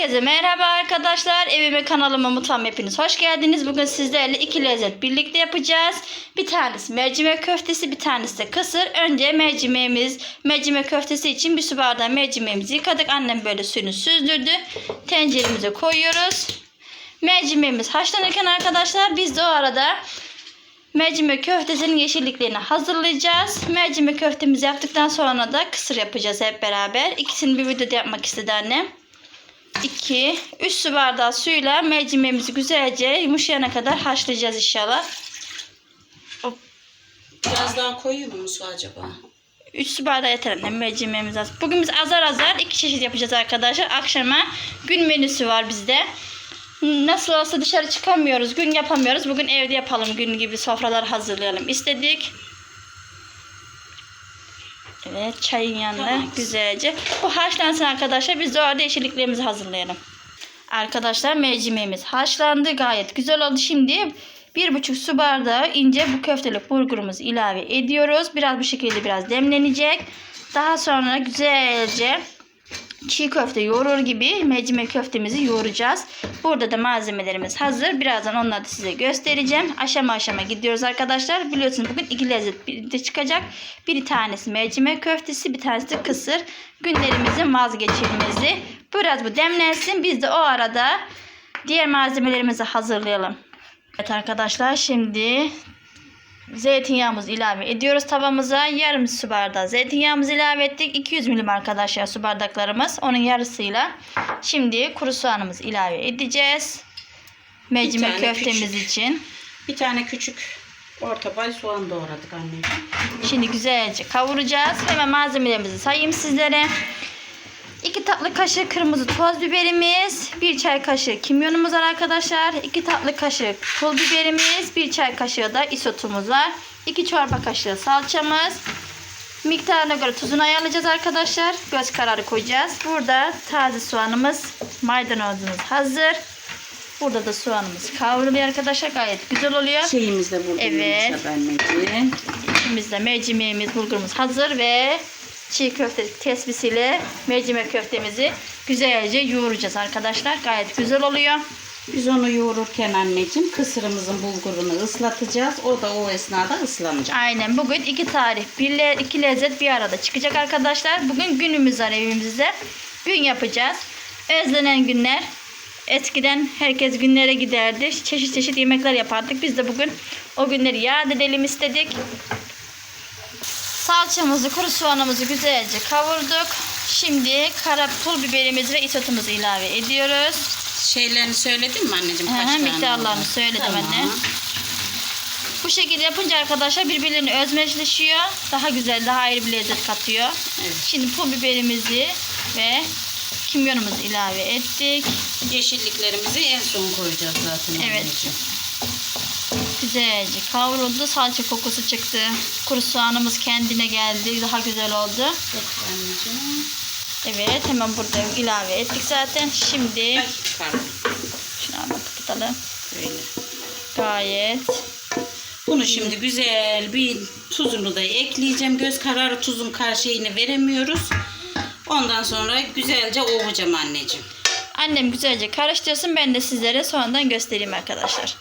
Herkese merhaba arkadaşlar. Evime kanalıma mutfağıma hepiniz hoş geldiniz. Bugün sizlerle iki lezzet birlikte yapacağız. Bir tanesi mercimek köftesi, bir tanesi de kısır. Önce mercimeğimiz, mercimek köftesi için bir su bardağı mercimeğimizi yıkadık. Annem böyle suyunu süzdürdü. Tenceremize koyuyoruz. Mercimeğimiz haşlanırken arkadaşlar biz de o arada mercimek köftesinin yeşilliklerini hazırlayacağız. Mercimek köftemizi yaptıktan sonra da kısır yapacağız hep beraber. İkisini bir videoda yapmak istedi annem. 2, 3 su bardağı suyla mercimeğimizi güzelce yumuşayana kadar haşlayacağız inşallah. Biraz daha koyayım mı su acaba? 3 su bardağı yeter annem mercimeğimiz az. Bugün biz azar azar iki çeşit yapacağız arkadaşlar. Akşama gün menüsü var bizde. Nasıl olsa dışarı çıkamıyoruz. Gün yapamıyoruz. Bugün evde yapalım gün gibi sofralar hazırlayalım istedik. Evet çayın yanında Tamam. güzelce. Bu haşlansın arkadaşlar. Biz de orada yeşilliklerimizi hazırlayalım. Arkadaşlar mercimeğimiz haşlandı. Gayet güzel oldu. Şimdi bir buçuk su bardağı ince bu köftelik bulgurumuzu ilave ediyoruz. Biraz bu şekilde biraz demlenecek. Daha sonra güzelce çiğ köfte yoğurur gibi mercimek köftemizi yoğuracağız. Burada da malzemelerimiz hazır. Birazdan onları da size göstereceğim. Aşama aşama gidiyoruz arkadaşlar. Biliyorsunuz bugün iki lezzet birlikte çıkacak. Bir tanesi mercimek köftesi, bir tanesi de kısır. Günlerimizin vazgeçilmezi. Biraz bu demlensin. Biz de o arada diğer malzemelerimizi hazırlayalım. Evet arkadaşlar şimdi Zeytinyağımızı ilave ediyoruz tavamıza. Yarım su bardağı zeytinyağımızı ilave ettik. 200 milim arkadaşlar su bardaklarımız. Onun yarısıyla. Şimdi kuru soğanımızı ilave edeceğiz. Tane köftemiz küçük. için. Bir tane küçük orta boy soğan doğradık anneciğim. Şimdi güzelce kavuracağız. Hemen malzemelerimizi sayayım sizlere. 2 tatlı kaşığı kırmızı toz biberimiz, 1 çay kaşığı kimyonumuz var arkadaşlar. 2 tatlı kaşığı pul biberimiz, 1 çay kaşığı da isotumuz var. 2 çorba kaşığı salçamız. Miktarına göre tuzunu ayarlayacağız arkadaşlar. Göz kararı koyacağız. Burada taze soğanımız, maydanozumuz hazır. Burada da soğanımız kavruluyor arkadaşlar. Gayet güzel oluyor. Şeyimiz de burada Evet. yumuşadı anneciğim. İkimiz de mercimeğimiz, bulgurumuz hazır ve çiğ köfte tesbisiyle mercimek köftemizi güzelce yoğuracağız arkadaşlar. Gayet güzel oluyor. Biz onu yoğururken anneciğim kısırımızın bulgurunu ıslatacağız. O da o esnada ıslanacak. Aynen bugün iki tarif, bir le- iki lezzet bir arada çıkacak arkadaşlar. Bugün günümüz var evimizde. Gün yapacağız. Özlenen günler. Eskiden herkes günlere giderdi. Çeşit çeşit yemekler yapardık. Biz de bugün o günleri yad edelim istedik. Salçamızı, kuru soğanımızı güzelce kavurduk. Şimdi kara pul biberimizi ve isotumuzu ilave ediyoruz. Şeylerini söyledin mi anneciğim? Hı hı, Kaç tane miktarlarını olduğunu? söyledim Tamam. anne. Bu şekilde yapınca arkadaşlar birbirlerini özmeşleşiyor. Daha güzel, daha ayrı bir lezzet katıyor. Evet. Şimdi pul biberimizi ve kimyonumuzu ilave ettik. Yeşilliklerimizi en son koyacağız zaten Evet. anneciğim. Güzelce kavruldu. Salça kokusu çıktı. Kuru soğanımız kendine geldi. Daha güzel oldu. Evet hemen burada ilave ettik zaten. Şimdi şunu hemen kapatalım. Böyle. Gayet Bunu şimdi güzel bir tuzunu da ekleyeceğim. Göz kararı tuzun karşıyını veremiyoruz. Ondan sonra güzelce ovacağım anneciğim. Annem güzelce karıştırsın. Ben de sizlere sonradan göstereyim arkadaşlar.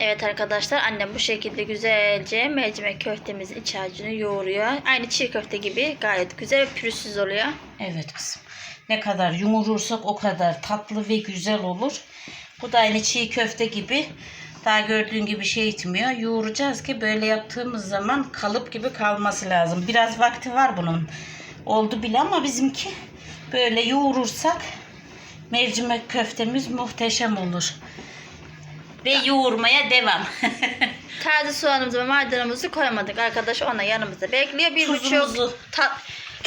Evet arkadaşlar annem bu şekilde güzelce mercimek köftemizin iç harcını yoğuruyor. Aynı çiğ köfte gibi gayet güzel ve pürüzsüz oluyor. Evet kızım. Ne kadar yumurursak o kadar tatlı ve güzel olur. Bu da aynı çiğ köfte gibi. Daha gördüğün gibi şey etmiyor. Yoğuracağız ki böyle yaptığımız zaman kalıp gibi kalması lazım. Biraz vakti var bunun. Oldu bile ama bizimki böyle yoğurursak mercimek köftemiz muhteşem olur. Ve yoğurmaya devam. Taze soğanımızı ve maydanozumuzu koymadık arkadaş. Ona yanımızda bekliyor. Bir Tuzumuzu. buçuk ta-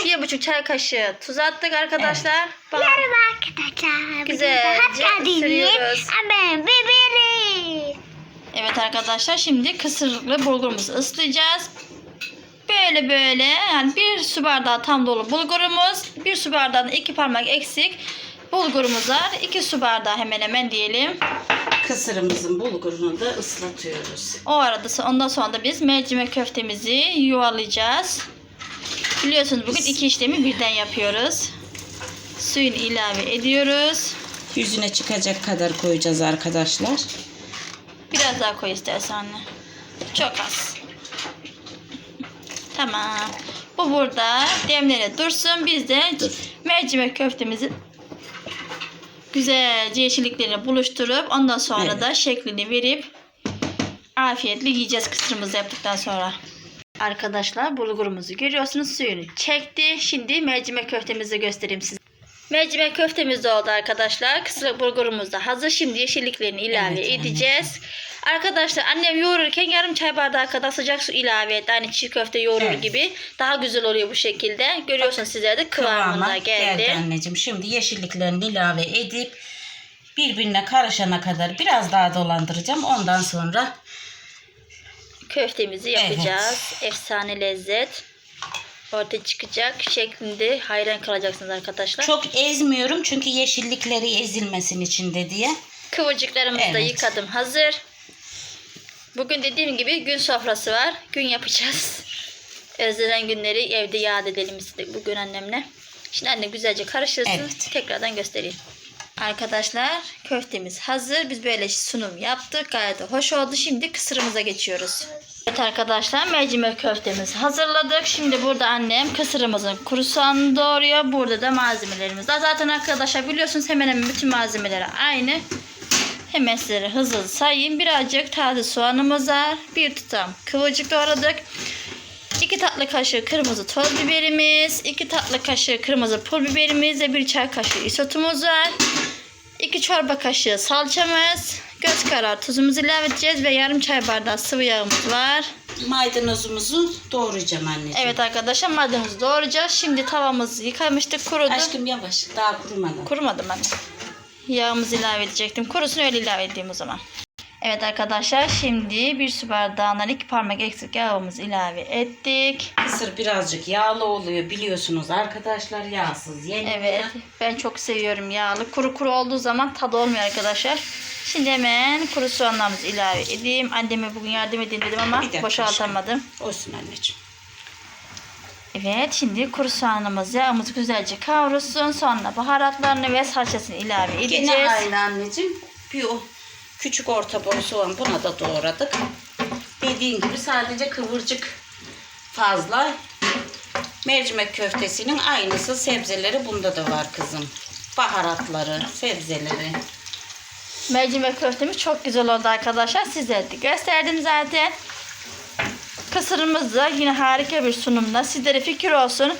bir buçuk çay kaşığı tuz attık arkadaşlar. Bak- Merhaba arkadaşlar. Güzelce Hoş geldiniz. ısırıyoruz. Ben bebeğim. Evet arkadaşlar şimdi kısırlıklı bulgurumuzu ıslayacağız. Böyle böyle yani bir su bardağı tam dolu bulgurumuz. Bir su bardağında iki parmak eksik bulgurumuz var. İki su bardağı hemen hemen diyelim. Kısırımızın bulgurunu da ıslatıyoruz. O arada ondan sonra da biz mercimek köftemizi yuvarlayacağız. Biliyorsunuz bugün iki işlemi birden yapıyoruz. Suyunu ilave ediyoruz. Yüzüne çıkacak kadar koyacağız arkadaşlar. Biraz daha koy istersen anne. Çok az. Tamam. Bu burada demlere dursun. Biz de Dur. mercimek köftemizi güzelce yeşilliklerini buluşturup ondan sonra Evet. da şeklini verip afiyetle yiyeceğiz kısırımızı yaptıktan sonra. Arkadaşlar bulgurumuzu görüyorsunuz suyunu çekti. Şimdi mercimek köftemizi göstereyim size. Mercimek köftemiz de oldu arkadaşlar. Kısır bulgurumuz da hazır. Şimdi yeşilliklerini ilave Evet, anne. edeceğiz. Arkadaşlar annem yoğururken yarım çay bardağı kadar sıcak su ilave etti. Hani çiğ köfte yoğurur Evet. gibi. Daha güzel oluyor bu şekilde. Görüyorsunuz sizler de kıvamında Kıvama geldi. geldi anneciğim. Şimdi yeşilliklerini ilave edip birbirine karışana kadar biraz daha dolandıracağım. Ondan sonra Köftemizi yapacağız. Efsane lezzet. Ortaya çıkacak şeklinde hayran kalacaksınız arkadaşlar. çok ezmiyorum çünkü yeşillikleri ezilmesin içinde diye. Kıvırcıklarımızı da Evet. yıkadım. Hazır. Bugün dediğim gibi gün sofrası var. Gün yapacağız. Özlenen günleri evde yad edelim istedik bugün annemle. Şimdi anne güzelce karıştırsın. Evet. Tekrardan göstereyim. Arkadaşlar köftemiz hazır. Biz böyle sunum yaptık. Gayet hoş oldu. Şimdi kısırımıza geçiyoruz. Evet arkadaşlar mercimek köftemizi hazırladık. Şimdi burada annem kısırımızın kuru soğanını doğruyor. Burada da malzemelerimiz var. Zaten arkadaşlar biliyorsunuz hemen hemen bütün malzemeleri aynı. Hemen sizlere hızlı hızlı sayayım. Birazcık taze soğanımız var. Bir tutam kıvırcık doğradık. 2 tatlı kaşığı kırmızı toz biberimiz, 2 tatlı kaşığı kırmızı pul biberimiz ve 1 çay kaşığı isotumuz var. 2 çorba kaşığı salçamız, göz kararı tuzumuzu ilave edeceğiz ve yarım çay bardağı sıvı yağımız var. Maydanozumuzu doğrayacağım anneciğim. Evet arkadaşlar maydanozu doğrayacağız. Şimdi tavamızı yıkamıştık kurudu. Aşkım yavaş daha kurumadan. Kurumadı mı? Yağımızı ilave edecektim. Kurusunu öyle ilave edeyim o zaman. Evet arkadaşlar şimdi bir su bardağından iki parmak eksik yağımızı ilave ettik. Mısır birazcık yağlı oluyor biliyorsunuz arkadaşlar yağsız yenmiyor. Evet ben çok seviyorum yağlı. Kuru kuru olduğu zaman tadı olmuyor arkadaşlar. Şimdi hemen kuru soğanlarımızı ilave edeyim. Anneme bugün yardım edeyim dedim ama boşaltamadım. Olsun anneciğim. Evet şimdi kuru soğanımız yağımız güzelce kavrulsun. Sonra baharatlarını ve salçasını ilave edeceğiz. Gene aynı anneciğim. Bir o küçük orta boy soğan buna da doğradık. Dediğim gibi sadece kıvırcık fazla. Mercimek köftesinin aynısı sebzeleri bunda da var kızım. Baharatları, sebzeleri. Mercimek köftemiz çok güzel oldu arkadaşlar. Sizlere de gösterdim zaten. Kısırımız da yine harika bir sunumda. Sizlere fikir olsun.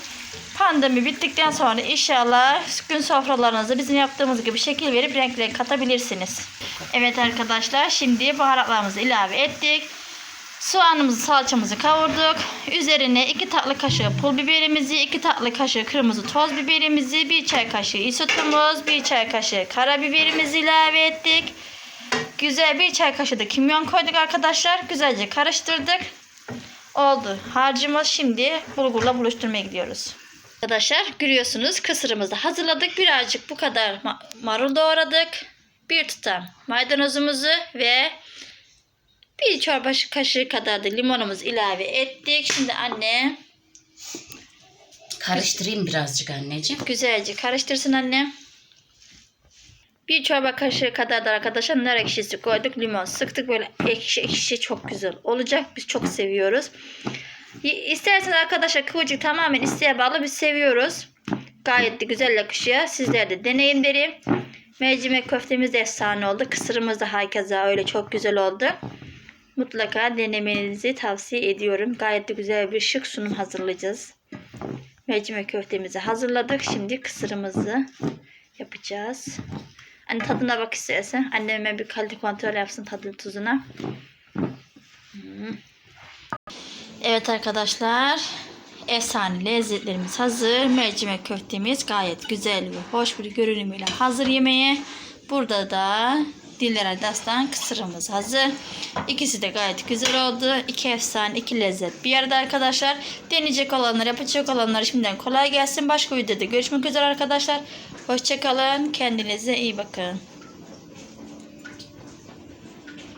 Pandemi bittikten sonra inşallah gün sofralarınızı bizim yaptığımız gibi şekil verip renkleri katabilirsiniz. Evet arkadaşlar şimdi baharatlarımızı ilave ettik. Soğanımızı, salçamızı kavurduk. Üzerine 2 tatlı kaşığı pul biberimizi, 2 tatlı kaşığı kırmızı toz biberimizi, 1 çay kaşığı isotumuz, 1 çay kaşığı karabiberimizi ilave ettik. Güzel bir çay kaşığı da kimyon koyduk arkadaşlar. Güzelce karıştırdık. Oldu. Harcımız şimdi bulgurla buluşturmaya gidiyoruz. Arkadaşlar görüyorsunuz kısırımızı hazırladık. Birazcık bu kadar ma- marul doğradık. Bir tutam maydanozumuzu ve bir çorba kaşığı kadar da limonumuzu ilave ettik. Şimdi anne Karıştırayım birazcık anneciğim. güzelce karıştırsın anne. Bir çorba kaşığı kadar da arkadaşlar nar ekşisi koyduk. Limon sıktık. Böyle ekşi ekşi çok güzel olacak. Biz çok seviyoruz. İsterseniz arkadaşlar kıvırcık tamamen isteğe bağlı biz seviyoruz. Gayet de güzel yakışıyor. Sizler de deneyin derim. Mercimek köftemiz de efsane oldu. Kısırımız da herkese öyle çok güzel oldu. Mutlaka denemenizi tavsiye ediyorum. Gayet de güzel bir şık sunum hazırlayacağız. Mercimek köftemizi hazırladık. Şimdi kısırımızı yapacağız. Hani tadına bak istersen. Anneme bir kalite kontrol yapsın tadı tuzuna. Evet arkadaşlar. Efsane lezzetlerimiz hazır. Mercimek köftemiz gayet güzel ve hoş bir görünümüyle hazır yemeğe. Burada da dillere destan kısırımız hazır. İkisi de gayet güzel oldu. İki efsane, iki lezzet bir arada arkadaşlar. Deneyecek olanlar, yapacak olanlar şimdiden kolay gelsin. Başka videoda görüşmek üzere arkadaşlar. Hoşçakalın. Kendinize iyi bakın.